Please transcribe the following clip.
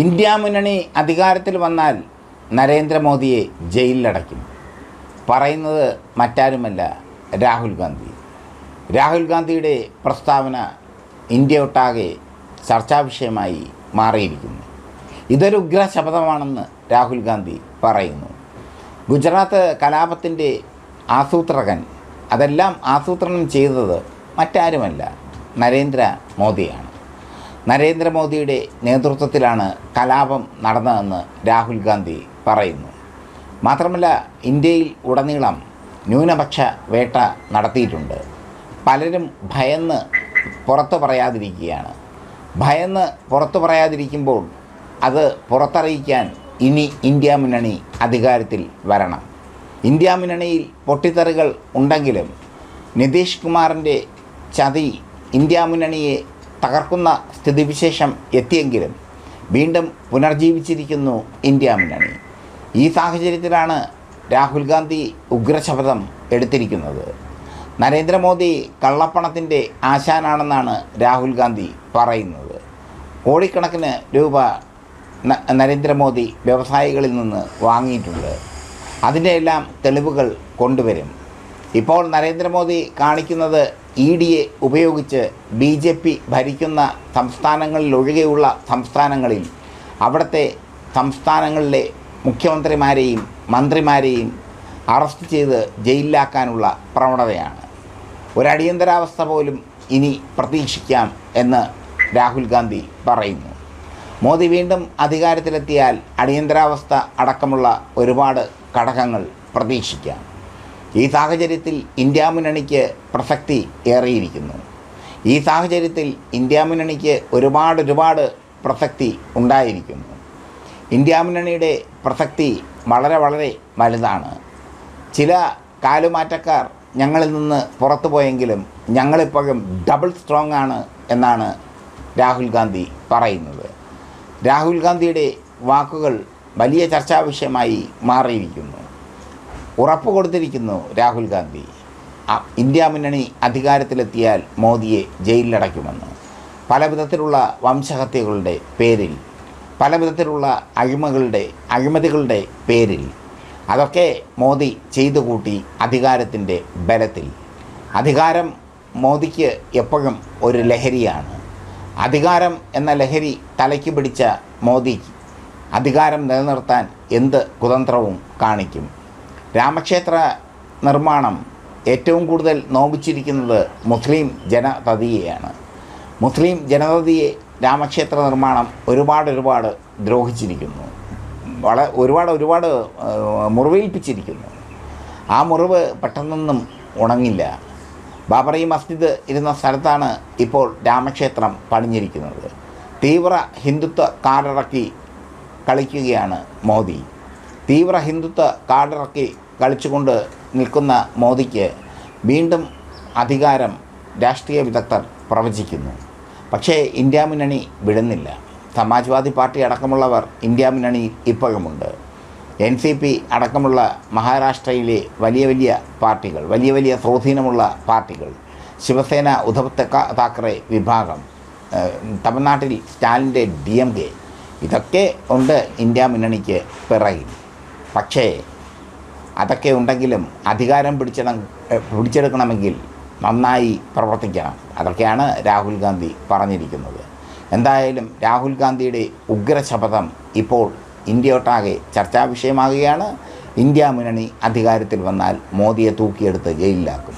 India മുന്നണി അധികാരത്തിൽ വന്നാൽ നരേന്ദ്രമോദിയെ ജയിലിലടയ്ക്കും. പറയുന്നത് മറ്റാരുമല്ല രാഹുൽ ഗാന്ധി. രാഹുൽ ഗാന്ധിയുടെ പ്രസ്താവന ഇന്ത്യ ഒട്ടാകെ ചർച്ചാ വിഷയമായി മാറിയിരിക്കുന്നു. ഇതൊരു ഉഗ്ര ശബ്ദമാണെന്ന് രാഹുൽ ഗാന്ധി പറയുന്നു. ഗുജറാത്ത് കലാപത്തിന്റെ ആസൂത്രകൻ അതെല്ലാം ആസൂത്രണം ചെയ്തത് മറ്റാരുമല്ല നരേന്ദ്ര മോദിയാണ് നരേന്ദ്രമോദിയുടെ നേതൃത്വത്തിലാണ് കലാപം നടന്നതെന്ന് രാഹുൽ ഗാന്ധി പറയുന്നു. മാത്രമല്ല ഇന്ത്യയിൽ ഉടനീളം ന്യൂനപക്ഷ വേട്ട നടത്തിയിട്ടുണ്ട്. പലരും ഭയന്ന് പുറത്തു പറയാതിരിക്കുകയാണ്. ഭയന്ന് പുറത്തു പറയാതിരിക്കുമ്പോൾ അത് പുറത്തറിയിക്കാൻ ഇനി ഇന്ത്യ മുന്നണി അധികാരത്തിൽ വരണം. ഇന്ത്യ മുന്നണിയിൽ പൊട്ടിത്തെറികൾ ഉണ്ടെങ്കിലും നിതീഷ് കുമാറിന്റെ ചതി ഇന്ത്യ മുന്നണിയെ തകർക്കുന്ന സ്ഥിതിവിശേഷം എത്തിയെങ്കിലും വീണ്ടും പുനർജീവിച്ചിരിക്കുന്നു ഇന്ത്യ മുന്നണി. ഈ സാഹചര്യത്തിലാണ് രാഹുൽ ഗാന്ധി ഉഗ്രശപഥം എടുത്തിരിക്കുന്നത്. നരേന്ദ്രമോദി കള്ളപ്പണത്തിന്റെ ആശാനാണെന്നാണ് രാഹുൽ ഗാന്ധി പറയുന്നത്. കോടിക്കണക്കിന് രൂപ നരേന്ദ്രമോദി വ്യവസായികളിൽ നിന്ന് വാങ്ങിയിട്ടുണ്ട്. അതിന്റെ എല്ലാം തെളിവുകൾ കൊണ്ടുവരും. ഇപ്പോൾ നരേന്ദ്രമോദി കാണിക്കുന്നത് ഇ ഡിയെ ഉപയോഗിച്ച് ബി ജെ പി ഭരിക്കുന്ന സംസ്ഥാനങ്ങളിലൊഴികെയുള്ള സംസ്ഥാനങ്ങളിൽ അവിടുത്തെ സംസ്ഥാനങ്ങളിലെ മുഖ്യമന്ത്രിമാരെയും മന്ത്രിമാരെയും അറസ്റ്റ് ചെയ്ത് ജയിലിലാക്കാനുള്ള പ്രവണതയാണ്. ഒരടിയന്തരാവസ്ഥ പോലും ഇനി പ്രതീക്ഷിക്കാം എന്ന് രാഹുൽ ഗാന്ധി പറയുന്നു. മോദി വീണ്ടും അധികാരത്തിലെത്തിയാൽ അടിയന്തരാവസ്ഥ അടക്കമുള്ള ഒരുപാട് ഘടകങ്ങൾ പ്രതീക്ഷിക്കാം. ഈ സാഹചര്യത്തിൽ ഇന്ത്യ മുന്നണിക്ക് പ്രസക്തി ഏറിയിരിക്കുന്നു. ഈ സാഹചര്യത്തിൽ ഇന്ത്യ മുന്നണിക്ക് ഒരുപാട് ഒരുപാട് പ്രസക്തി ഉണ്ടായിരിക്കുന്നു. ഇന്ത്യ മുന്നണിയുടെ പ്രസക്തി വളരെ വളരെ വലുതാണ്. ചില കാലുമാറ്റക്കാർ ഞങ്ങളിൽ നിന്ന് പുറത്തു പോയെങ്കിലും ഞങ്ങളിപ്പോഴും ഡബിൾ സ്ട്രോങ് ആണ് എന്നാണ് രാഹുൽ ഗാന്ധി പറയുന്നത്. രാഹുൽ ഗാന്ധിയുടെ വാക്കുകൾ വലിയ ചർച്ചാ വിഷയമായി മാറിയിരിക്കുന്നു. ഉറപ്പ് കൊടുത്തിരിക്കുന്നു രാഹുൽ ഗാന്ധി. ഇന്ത്യ മുന്നണി അധികാരത്തിലെത്തിയാൽ മോദിയെ ജയിലിലടയ്ക്കുമെന്ന്. പല വിധത്തിലുള്ള വംശഹത്യകളുടെ പേരിൽ പല വിധത്തിലുള്ള അഴിമകളുടെ അഴിമതികളുടെ പേരിൽ അതൊക്കെ മോദി ചെയ്തു കൂട്ടി അധികാരത്തിന്റെ ബലത്തിൽ. അധികാരം മോദിക്ക് എപ്പോഴും ഒരു ലഹരിയാണ്. അധികാരം എന്ന ലഹരി തലയ്ക്ക് പിടിച്ച മോദി അധികാരം നിലനിർത്താൻ എന്ത് കുതന്ത്രവും കാണിക്കും. രാമക്ഷേത്ര നിർമ്മാണം ഏറ്റവും കൂടുതൽ നോവിച്ചിരിക്കുന്നത് മുസ്ലിം ജനതതിയെയാണ്. മുസ്ലിം ജനതതിയെ രാമക്ഷേത്ര നിർമ്മാണം ഒരുപാട് ഒരുപാട് ദ്രോഹിച്ചിരിക്കുന്നു. വള ഒരുപാട് ഒരുപാട് മുറിവേൽപ്പിച്ചിരിക്കുന്നു. ആ മുറിവ് പെട്ടെന്നൊന്നും ഉണങ്ങില്ല. ബാബറി മസ്ജിദ് ഇരുന്ന സ്ഥലത്താണ് ഇപ്പോൾ രാമക്ഷേത്രം പണിഞ്ഞിരിക്കുന്നത്. തീവ്ര ഹിന്ദുത്വ കാർഡിറക്കി കളിക്കുകയാണ് മോദി. തീവ്ര ഹിന്ദുത്വ കാർഡിറക്കി കളിച്ചുകൊണ്ട് നിൽക്കുന്ന മോദിക്ക് വീണ്ടും അധികാരം രാഷ്ട്രീയ വിദഗ്ധർ പ്രവചിക്കുന്നു. പക്ഷേ ഇന്ത്യ മുന്നണി വിടുന്നില്ല. സമാജ്വാദി പാർട്ടി അടക്കമുള്ളവർ ഇന്ത്യ മുന്നണി ഇപ്പോഴുമുണ്ട്. എൻ സി പി അടക്കമുള്ള മഹാരാഷ്ട്രയിലെ വലിയ വലിയ പാർട്ടികൾ വലിയ വലിയ സ്വാധീനമുള്ള പാർട്ടികൾ ശിവസേന ഉദ്ധവ് തെക്ക- താക്കറെ വിഭാഗം തമിഴ്നാട്ടിൽ സ്റ്റാലിന്റെ ഡി എം കെ ഇതൊക്കെ ഉണ്ട് ഇന്ത്യ മുന്നണിക്ക് പിറകിൽ. പക്ഷേ അതൊക്കെ ഉണ്ടെങ്കിലും അധികാരം പിടിച്ചെടു പിടിച്ചെടുക്കണമെങ്കിൽ നന്നായി പ്രവർത്തിക്കണം. അതൊക്കെയാണ് രാഹുൽ ഗാന്ധി പറഞ്ഞിരിക്കുന്നത്. എന്തായാലും രാഹുൽ ഗാന്ധിയുടെ ഉഗ്രശപഥം ഇപ്പോൾ ഇന്ത്യയൊട്ടാകെ ചർച്ചാ വിഷയമാകുകയാണ് ഇന്ത്യ മുന്നണി അധികാരത്തിൽ വന്നാൽ മോദിയെ തൂക്കിയെടുത്ത് ജയിലിലാക്കും.